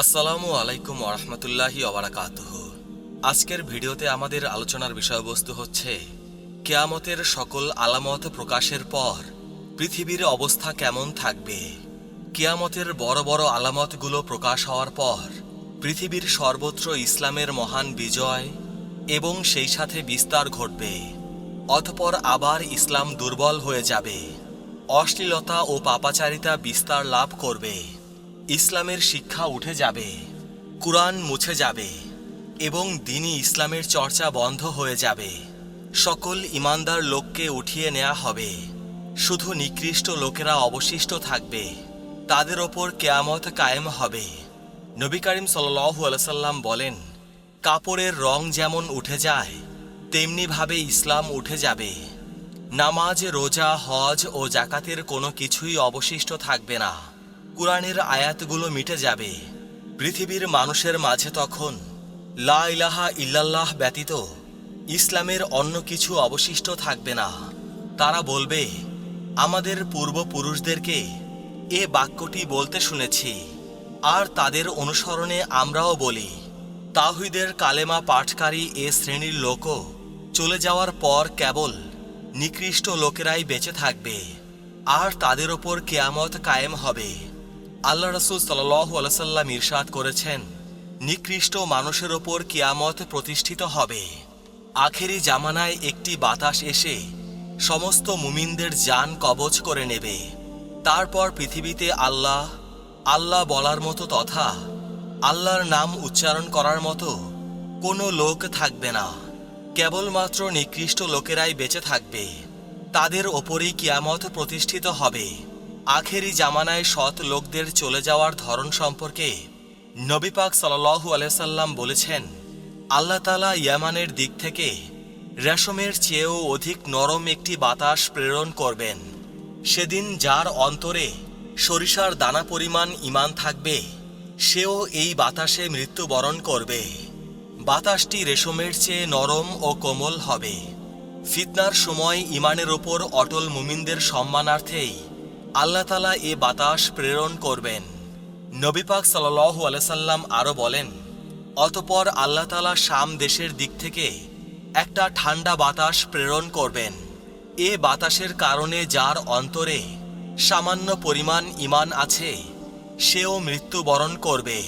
আসসালামু আলাইকুম ওরহমতুল্লাহি ওবরাকাতুহ আজকের ভিডিওতে আমাদের আলোচনার বিষয়বস্তু হচ্ছে, কেয়ামতের সকল আলামত প্রকাশের পর পৃথিবীর অবস্থা কেমন থাকবে? কেয়ামতের বড় বড় আলামতগুলো প্রকাশ হওয়ার পর পৃথিবীর সর্বত্র ইসলামের মহান বিজয় এবং সেই সাথে বিস্তার ঘটবে। অতপর আবার ইসলাম দুর্বল হয়ে যাবে। অশ্লীলতা ও পাপাচারিতা বিস্তার লাভ করবে। ইসলামের শিক্ষা উঠে যাবে, কুরআন মুছে যাবে এবং দিনই ইসলামের চর্চা বন্ধ হয়ে যাবে। সকল ইমানদার লোককে উঠিয়ে নেওয়া হবে। শুধু নিকৃষ্ট লোকেরা অবশিষ্ট থাকবে, তাদের ওপর কেয়ামত কায়েম হবে। নবী করিম সাল্লু বলেন, কাপড়ের রং যেমন উঠে যায়, তেমনিভাবে ইসলাম উঠে যাবে। নামাজ, রোজা, হজ ও জাকাতের কোনো কিছুই অবশিষ্ট থাকবে না। কোরআনের আয়াতগুলো মিটে যাবে। পৃথিবীর মানুষের মাঝে তখন লা ইলাহা ইল্লাল্লাহ ব্যতীত ইসলামের অন্য কিছু অবশিষ্ট থাকবে না। তারা বলবে, আমাদের পূর্বপুরুষদেরকে এ বাক্যটি বলতে শুনেছি, আর তাদের অনুসরণে আমরাও বলি। তাহিদের কালেমা পাঠকারী এ শ্রেণির লোকও চলে যাওয়ার পর কেবল নিকৃষ্ট লোকেরাই বেঁচে থাকবে, আর তাদের ওপর কেয়ামত কায়েম হবে। আল্লাহ রসুল সাল্লাহ আলসাল্লাম ইরশাদ করেছেন, নিকৃষ্ট মানুষের ওপর কিয়ামত প্রতিষ্ঠিত হবে। আখেরি জামানায় একটি বাতাস এসে সমস্ত মুমিনদের যান কবচ করে নেবে। তারপর পৃথিবীতে আল্লাহ আল্লাহ বলার মতো তথা আল্লাহর নাম উচ্চারণ করার মতো কোনো লোক থাকবে না। কেবলমাত্র নিকৃষ্ট লোকেরাই বেঁচে থাকবে। তাদের ওপরেই কিয়ামত প্রতিষ্ঠিত হবে। আখেরি জামানায় সৎ লোকদের চলে যাওয়ার ধরন সম্পর্কে নবীপাক সাল্লাহু আলাইসাল্লাম বলেছেন, আল্লাহ তালা ইয়ামানের দিক থেকে রেশমের চেয়েও অধিক নরম একটি বাতাস প্রেরণ করবেন। সেদিন যার অন্তরে সরিষার দানা পরিমাণ ইমান থাকবে, সেও এই বাতাসে মৃত্যুবরণ করবে। বাতাসটি রেশমের চেয়ে নরম ও কোমল হবে। ফিতনার সময় ইমানের ওপর অটল মুমিনদের সম্মানার্থেই আল্লাহ তালা এ বাতাস প্রেরণ করবেন। নবী পাক সাল্লাহু আলসাল্লাম আরও বলেন, অতপর আল্লাহ তালা শাম দেশের দিক থেকে একটা ঠান্ডা বাতাস প্রেরণ করবেন। এ বাতাসের কারণে যার অন্তরে সামান্য পরিমাণ ইমান আছে, সেও মৃত্যুবরণ করবে।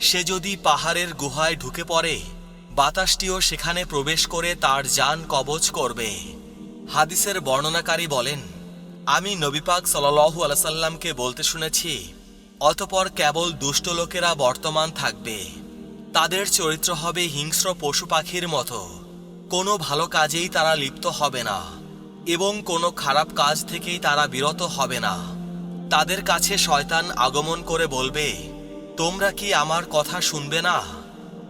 সে যদি পাহাড়ের গুহায় ঢুকে পড়ে, বাতাসটিও সেখানে প্রবেশ করে তার যান কবচ করবে। হাদিসের বর্ণনাকারী বলেন আমি নবীপাক সাল্লাহু আলাসাল্লামকে বলতে শুনেছি, অতপর কেবল দুষ্ট লোকেরা বর্তমান থাকবে। তাদের চরিত্র হবে হিংস্র পশু পাখির মতো। কোনো ভালো কাজেই তারা লিপ্ত হবে না এবং কোনো খারাপ কাজ থেকেই তারা বিরত হবে না। তাদের কাছে শয়তান আগমন করে বলবে, তোমরা কি আমার কথা শুনবে না?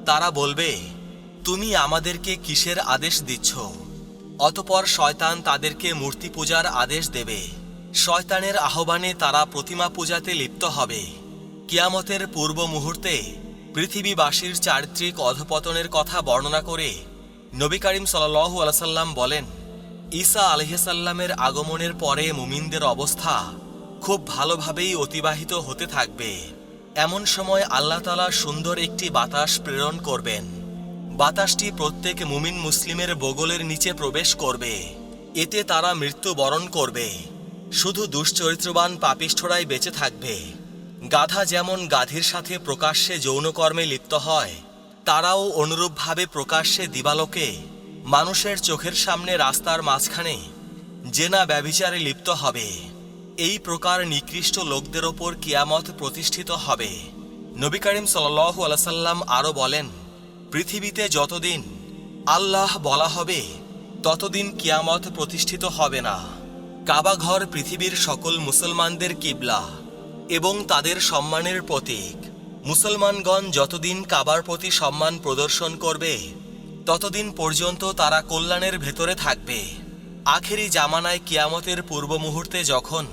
তারা বলবে, তুমি আমাদেরকে কিসের আদেশ দিচ্ছ? অতপর শয়তান তাদেরকে মূর্তি পূজার আদেশ দেবে। শয়তানের আহ্বানে তারা প্রতিমা পূজাতে লিপ্ত হবে। কিয়ামতের পূর্ব মুহূর্তে পৃথিবীবাসীর চারিত্রিক অধপতনের কথা বর্ণনা করে নবী করিম সাল্লু আলসাল্লাম বলেন, ঈসা আলহিসাল্লামের আগমনের পরে মুমিনদের অবস্থা খুব ভালোভাবেই অতিবাহিত হতে থাকবে। এমন সময় আল্লাহ তালা সুন্দর একটি বাতাস প্রেরণ করবেন। বাতাসটি প্রত্যেক মুমিন মুসলিমের বগলের নিচে প্রবেশ করবে। এতে তারা মৃত্যু বরণ করবে। শুধু দুশ্চরিত্রবান পাপিষ্ঠরাই বেঁচে থাকবে। গাধা যেমন গাধীর সাথে প্রকাশ্যে যৌনকর্মে লিপ্ত হয়, তারাও অনুরূপভাবে প্রকাশ্যে দিবালোকে, মানুষের চোখের সামনে রাস্তার মাঝখানে, জেনা ব্যভিচারে লিপ্ত হবে। এই প্রকার নিকৃষ্ট লোকদের ওপর কিয়ামত প্রতিষ্ঠিত হবে। নবী করিম সাল্লাহ আলাসাল্লাম আরও বলেন পৃথিবীতে যতদিন আল্লাহ বলা হবে, ততদিন কিয়ামত প্রতিষ্ঠিত হবে না। কাবাঘর পৃথিবীর সকল মুসলমানদের কিবলা এবং তাদের সম্মানের প্রতীক। মুসলমানগণ যতদিন কাবার প্রতি সম্মান প্রদর্শন করবে, ততদিন পর্যন্ত তারা কল্যাণের ভেতরে থাকবে। আখেরি জামানায় কিয়ামতের পূর্ব মুহূর্তে যখন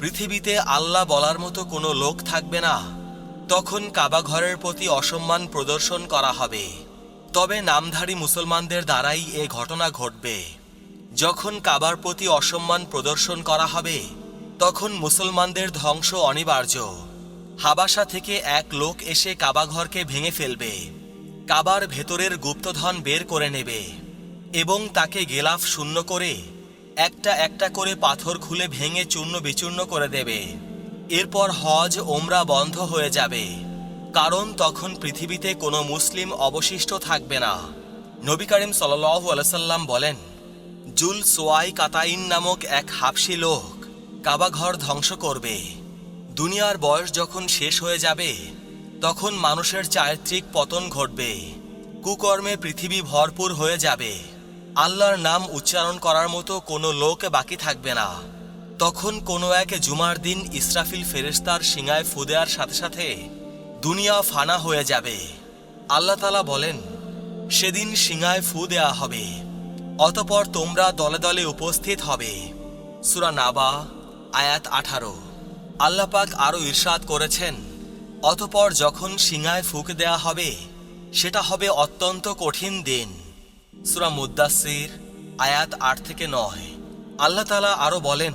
পৃথিবীতে আল্লাহ বলার মতো কোনো লোক থাকবে না তখন কাবাঘরের প্রতি অসম্মান প্রদর্শন করা হবে। তবে নামধারী মুসলমানদের দ্বারাই এ ঘটনা ঘটবে। যখন কাবার প্রতি অসম্মান প্রদর্শন করা হবে, তখন মুসলমানদের ধ্বংস অনিবার্য। হাবাসা থেকে এক লোক এসে কাবাঘরকে ভেঙে ফেলবে। কাবার ভেতরের গুপ্তধন বের করে নেবে এবং তাকে গেলাফ শূন্য করে একটা একটা করে পাথর খুলে ভেঙে চূর্ণ বিচূর্ণ করে দেবে। এরপর হজ ওমরা বন্ধ হয়ে যাবে। কারণ তখন পৃথিবীতে কোনো মুসলিম অবশিষ্ট থাকবে না। নবী করিম সাল্লাল্লাহু আলাইহি সাল্লাম বলেন, জুল সোয়াই কাতাইন নামক এক হাবশি লোক কাবাঘর ধ্বংস করবে। দুনিয়ার বয়স যখন শেষ হয়ে যাবে, তখন মানুষের চারিত্রিক পতন ঘটবে। কুকর্মে পৃথিবী ভরপুর হয়ে যাবে। আল্লাহর নাম উচ্চারণ করার মতো কোনো লোক বাকি থাকবে না। তখন কোনো এক জুমার দিন ইসরাফিল ফেরেস্তার সিঙায় ফু দেওয়ার সাথে সাথে দুনিয়া ফানা হয়ে যাবে। আল্লাহ তালা বলেন, সেদিন সিঙায় ফু দেয়া হবে, অতপর তোমরা দলে দলে উপস্থিত হবে। সুরা নাবা, আয়াত আঠারো। আল্লাপাক আরও ইরশাদ করেছেন, অতপর যখন সিঙায় ফুক দেয়া হবে, সেটা হবে অত্যন্ত কঠিন দিন। সুরা মুদাসির আয়াত আট থেকে নয়। আল্লাহ তালা আরও বলেন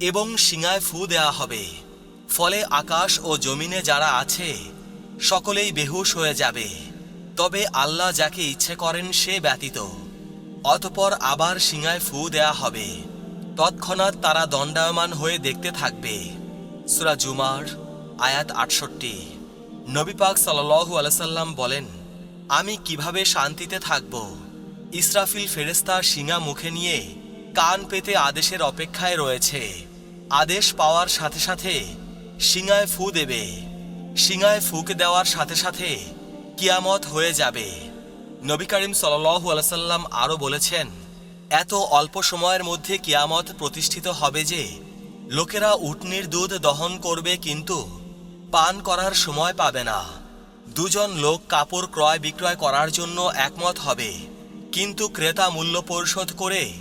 এবং শিঙায় ফু দেয়া হবে। ফলে আকাশ ও জমিনে যারা আছে, সকলেই বেহুশ হয়ে যাবে। তবে আল্লাহ যাকে ইচ্ছে করেন সে ব্যতীত। অতপর আবার শিঙায় ফু দেয়া হবে। তৎক্ষণাৎ তারা দণ্ডায়মান হয়ে দেখতে থাকবে। সুরা জুমার আয়াত আটষট্টি। নবী পাক সাল্লাল্লাহু আলাইসাল্লাম বলেন, আমি কীভাবে শান্তিতে থাকব? ইসরাফিল ফেরেস্তা শিঙা মুখে নিয়ে কান পেতে আদেশের অপেক্ষায় রয়েছে। আদেশ পাওয়ার সাথে সাথে শিঙায় ফু দেবে। শিঙায় ফুক দেওয়ার সাথে সাথে কিয়ামত হয়ে যাবে। নবী করিম সাল্লাল্লাহু আলাইসাল্লাম আরও বলেছেন, এত অল্প সময়ের মধ্যে কিয়ামত প্রতিষ্ঠিত হবে যে লোকেরা উটনির দুধ দহন করবে কিন্তু পান করার সময় পাবে না। দুজন লোক কাপড় ক্রয় বিক্রয় করার জন্য একমত হবে। কিন্তু ক্রেতা মূল্য পরিশোধ করে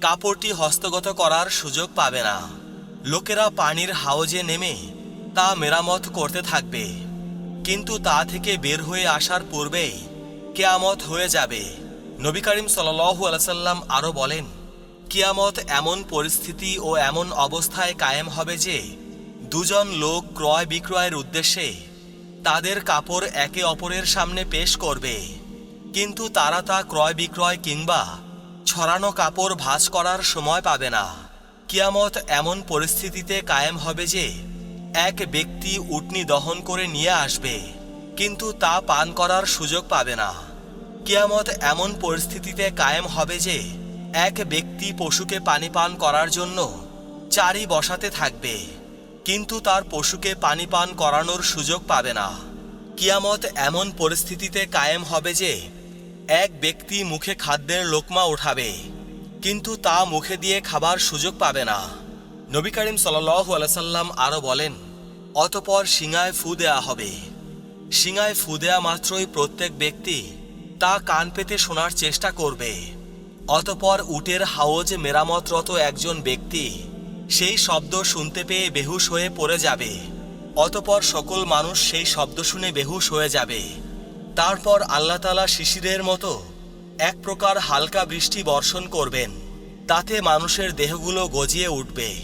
কাপড়টি হস্তগত করার সুযোগ পাবে না। লোকেরা পানির হাউজে নেমে তা মেরামত করতে থাকবে। কিন্তু তা থেকে বের হয়ে আসার পূর্বেই কেয়ামত হয়ে যাবে। নবী করিম সাল্লাল্লাহু আলাইসাল্লাম আরও বলেন, কিয়ামত এমন পরিস্থিতি ও এমন অবস্থায় কায়েম হবে যে দুজন লোক ক্রয় বিক্রয়ের উদ্দেশ্যে তাদের কাপড় একে অপরের সামনে পেশ করবে। কিন্তু তারা তা ক্রয় বিক্রয় কিংবা ছড়ানো কাপড় ভাঁজ করার সময় পাবে না। কিয়ামত এমন পরিস্থিতিতে কায়েম হবে যে এক ব্যক্তি উটনি দহন করে নিয়ে আসবে, কিন্তু তা পান করার সুযোগ পাবে না। কিয়ামত এমন পরিস্থিতিতে কায়েম হবে যে এক ব্যক্তি পশুকে পানি পান করার জন্য চারি বসাতে থাকবে, কিন্তু তার পশুকে পানি পান করানোর সুযোগ পাবে না। কিয়ামত এমন পরিস্থিতিতে কায়েম হবে যে এক ব্যক্তি মুখে খাদ্যের লোকমা ওঠাবে কিন্তু তা মুখে দিয়ে খাবার সুযোগ পাবে না। নবী করিম সাল্লাল্লাহু আলাইহি সাল্লাম আরও বলেন, অতপর শিঙায় ফু দেয়া হবে। শিঙায় ফু দেয়া মাত্রই প্রত্যেক ব্যক্তি তা কান পেতে শোনার চেষ্টা করবে। অতপর উটের হাওজ মেরামতরত একজন ব্যক্তি সেই শব্দ শুনতে পেয়ে বেহুশ হয়ে পড়ে যাবে। অতপর সকল মানুষ সেই শব্দ শুনে বেহুশ হয়ে যাবে। তারপর আল্লাহতালা শিশিরের মতো এক প্রকার হালকা বৃষ্টি বর্ষণ করবেন। তাতে মানুষের দেহগুলো গজিয়ে উঠবে।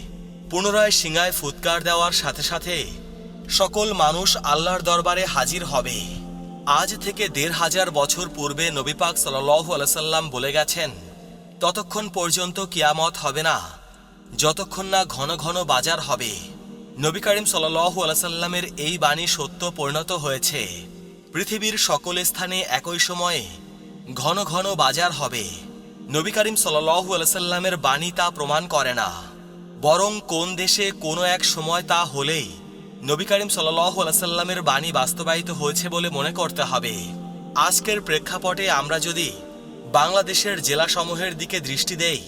পুনরায় সিঙায় ফুৎকার দেওয়ার সাথে সাথে সকল মানুষ আল্লাহর দরবারে হাজির হবে। আজ থেকে দেড় হাজার বছর পূর্বে নবীপাক সাল্লাল্লাহু আলাইসাল্লাম বলে গেছেন, ততক্ষণ পর্যন্ত কিয়ামত হবে না, যতক্ষণ না ঘন ঘন বাজার হবে। নবী করিম সাল্লাল্লাহু আলাইসাল্লামের এই বাণী সত্য পরিণত হয়েছে। পৃথিবীর সকল স্থানে একই সময়ে ঘন ঘন বাজার হবে। নবী করিম আলাইসাল্লামের বাণী তা প্রমাণ করে না। বরং কোন দেশে কোনো এক সময় তা হলেই নবী করিম আলাইসাল্লামের বাণী বাস্তবায়িত হয়েছে বলে মনে করতে হবে। আজকের প্রেক্ষাপটে আমরা যদি বাংলাদেশের জেলাসমূহের দিকে দৃষ্টি দেই,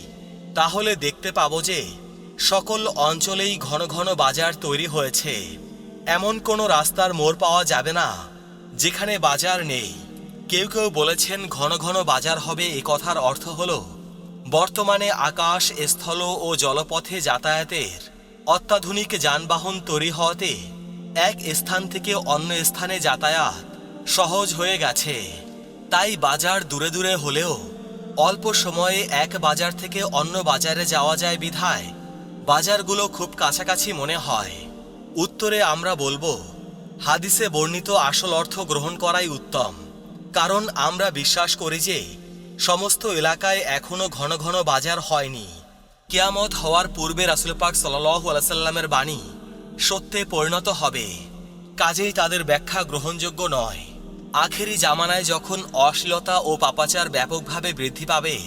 তাহলে দেখতে পাব যে সকল অঞ্চলেই ঘন ঘন বাজার তৈরি হয়েছে। এমন কোনো রাস্তার মোড় পাওয়া যাবে না, যেখানে বাজার নেই। কেউ কেউ বলেছেন ঘন ঘন বাজার হবে, এ কথার অর্থ হল, বর্তমানে আকাশ, স্থল ও জলপথে যাতায়াতের অত্যাধুনিক যানবাহন তৈরি হওয়াতে এক স্থান থেকে অন্য স্থানে যাতায়াত সহজ হয়ে গেছে। তাই বাজার দূরে দূরে হলেও অল্প সময়ে এক বাজার থেকে অন্য বাজারে যাওয়া যায় বিধায় বাজারগুলো খুব কাছাকাছি মনে হয়। উত্তরে আমরা বলব, হাদিসে বর্ণিত আসল অর্থ গ্রহণ করাই উত্তম। কারণ আমরা বিশ্বাস করি যে সমস্ত এলাকায় এখনও ঘন ঘন বাজার হয়নি। কিয়ামত হওয়ার পূর্বে রাসুল পাক সাল্লাহ বাণী সত্যে পরিণত হবে। কাজেই তাদের ব্যাখ্যা গ্রহণযোগ্য নয়। আখেরি জামানায় যখন অশ্লীলতা ও পাপাচার ব্যাপকভাবে বৃদ্ধি পাবে,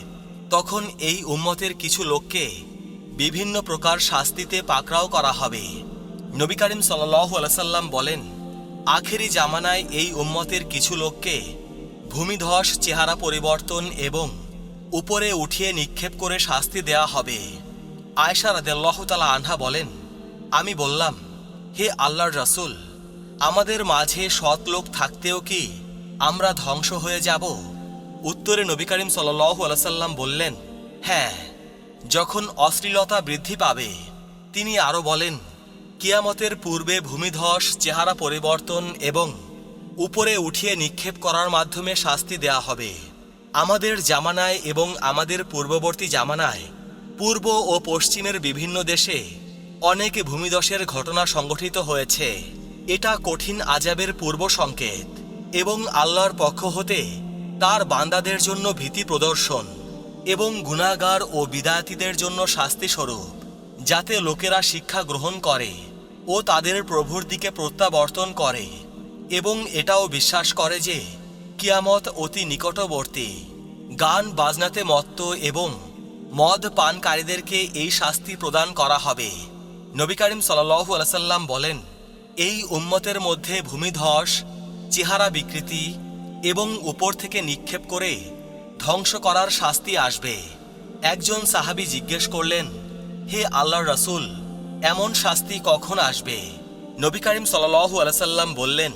তখন এই উম্মতের কিছু লোককে বিভিন্ন প্রকার শাস্তিতে পাকড়াও করা হবে। নবী করিম সাল্লাহ আলাইসাল্লাম বলেন, আখেরি জামানায় এই উম্মতের কিছু লোককে ভূমিধস চেহারা পরিবর্তন এবং উপরে উঠিয়ে নিক্ষেপ করে শাস্তি দেয়া হবে। আয়সা রাদেল্লাহ আনহা বলেন, আমি বললাম, হে আল্লাহর রাসূল, আমাদের মাঝে সৎ লোক থাকতেও কি আমরা ধ্বংস হয়ে যাব? উত্তরে নবী করিম সাল্লাহ বললেন হ্যাঁ যখন অশ্লীলতা বৃদ্ধি পাবে, তিনি আরও বলেন, কিয়ামতের পূর্বে ভূমিধস, চেহারা পরিবর্তন এবং উপরে উঠিয়ে নিক্ষেপ করার মাধ্যমে শাস্তি দেয়া হবে। আমাদের জামানায় এবং আমাদের পূর্ববর্তী জামানায়, পূর্ব ও পশ্চিমের বিভিন্ন দেশে অনেক ভূমিধসের ঘটনা সংঘটিত হয়েছে। এটা কঠিন আজাবের পূর্ব সংকেত এবং আল্লাহর পক্ষ হতে তার বান্দাদের জন্য ভীতি প্রদর্শন এবং গুণাগার ও বিদায়াতীদের জন্য শাস্তি স্বরূপ যাতে লোকেরা শিক্ষা গ্রহণ করে ও তাদের প্রভুর দিকে প্রত্যাবর্তন করে। এবং এটাও বিশ্বাস করে যে কিয়ামত অতি নিকটবর্তী। গান বাজনাতে মত্ত এবং মদ পানকারীদেরকে এই শাস্তি প্রদান করা হবে। নবী করিম সাল্লাল্লাহু আলাইহি সাল্লাম বলেন, এই উম্মতের মধ্যে ভূমিধস, চেহারা বিকৃতি এবং উপর থেকে নিক্ষেপ করে ধ্বংস করার শাস্তি আসবে। একজন সাহাবী জিজ্ঞেস করলেন, হে আল্লাহর রাসূল, এমন শাস্তি কখন আসবে? নবী করিম সাল্লাল্লাহু আলাইহি সাল্লাম বললেন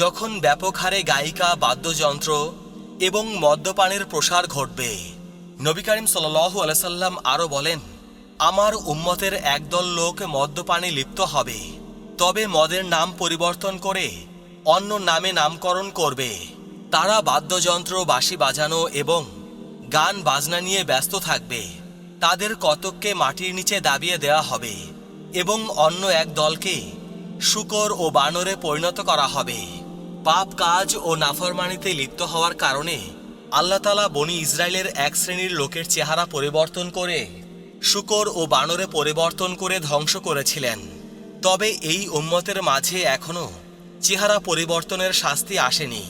যখন ব্যাপক হারে গায়িকা, বাদ্যযন্ত্র এবং মদ্যপানের প্রসার ঘটবে, নবী করিম সাল্লাল্লাহু আলাইহি সাল্লাম আরও বলেন, আমার উম্মতের একদল লোক মদ্যপানে লিপ্ত হবে, তবে মদের নাম পরিবর্তন করে অন্য নামে নামকরণ করবে। তারা বাদ্যযন্ত্র, বাঁশি বাজানো এবং গান বাজনা নিয়ে ব্যস্ত থাকবে। তাদের কতককে মাটির নিচে দাবিয়ে দেওয়া হবে এবং অন্য এক দলকে শুকর ও বানরে পরিণত করা হবে। পাপ কাজ ও নাফরমানিতে লিপ্ত হওয়ার কারণে আল্লাহ তালা বনি ইসরায়েলের এক শ্রেণির লোকের চেহারা পরিবর্তন করে, শুকর ও বানরে পরিবর্তন করে ধ্বংস করেছিলেন। তবে এই উম্মতের মাঝে এখনও চেহারা পরিবর্তনের শাস্তি আসেনি।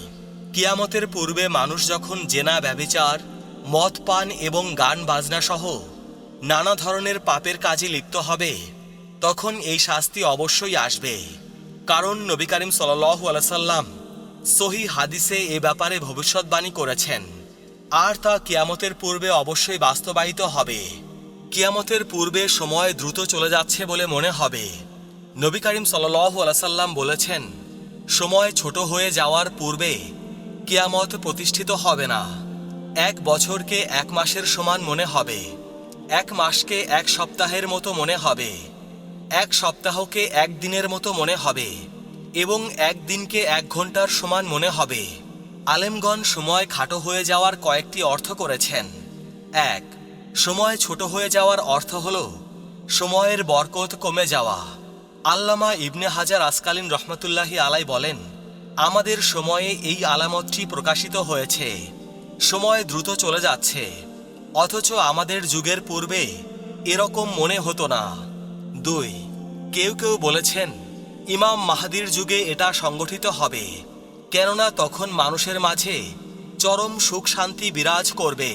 কিয়ামতের পূর্বে মানুষ যখন জেনা ব্যবিচার মদ পান এবং গান বাজনা সহ নানা ধরনের পাপের কাজে লিপ্ত হবে, তখন এই শাস্তি অবশ্যই আসবে। কারণ নবী করিম সাল্লাহ আলাইসাল্লাম সহি হাদিসে এ ব্যাপারে ভবিষ্যৎবাণী করেছেন। আর তা কিয়ামতের পূর্বে অবশ্যই বাস্তবায়িত হবে। কিয়ামতের পূর্বে সময় দ্রুত চলে যাচ্ছে বলে মনে হবে। নবী করিম সাল্লাহ আলাইসাল্লাম বলেছেন, সময় ছোট হয়ে যাওয়ার পূর্বে কিয়ামত প্রতিষ্ঠিত হবে না। এক বছরকে এক মাসের সমান মনে হবে। এক মাসকে এক সপ্তাহের মতো মনে হবে। এক সপ্তাহকে এক দিনের মতো মনে হবে। এবং একদিনকে এক ঘণ্টার সমান মনে হবে। আলেমগণ সময় খাটো হয়ে যাওয়ার কয়েকটি অর্থ করেছেন। এক, সময় ছোট হয়ে যাওয়ার অর্থ হল সময়ের বরকত কমে যাওয়া। আল্লামা ইবনে হাজার আসকালীন রহমতুল্লাহি আলাই বলেন, আমাদের সময়ে এই আলামতটি প্রকাশিত হয়েছে। সময় দ্রুত চলে যাচ্ছে। অথচ আমাদের যুগের পূর্বে এরকম মনে হতো না। দুই, কেউ কেউ বলেছেন ইমাম মাহাদির যুগে এটা সংগঠিত হবে, কেননা তখন মানুষের মাঝে চরম সুখ শান্তি বিরাজ করবে।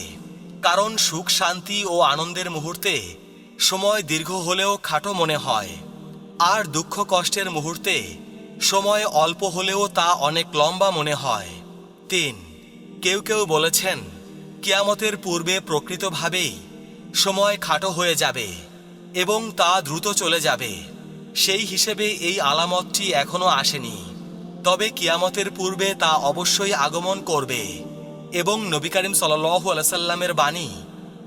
কারণ সুখ শান্তি ও আনন্দের মুহূর্তে সময় দীর্ঘ হলেও খাটো মনে হয়, আর দুঃখ কষ্টের মুহূর্তে সময় অল্প হলেও তা অনেক লম্বা মনে হয়। তিন, কেউ কেউ বলেছেন, কিয়ামতের পূর্বে প্রকৃতভাবেই সময় খাটো হয়ে যাবে এবং তা দ্রুত চলে যাবে। সেই হিসেবে এই আলামতটি এখনও আসেনি। তবে কিয়ামতের পূর্বে তা অবশ্যই আগমন করবে এবং নবী করিম সাল্লাল্লাহু আলাইহি সাল্লামের বাণী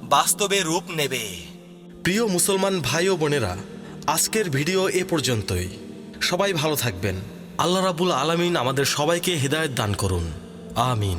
বাস্তবে রূপ নেবে। প্রিয় মুসলমান ভাই ও বোনেরা, আজকের ভিডিও এ পর্যন্তই। সবাই ভালো থাকবেন। আল্লাহ রাবুল আলামিন আমাদের সবাইকে হৃদায়ত দান করুন। আমিন।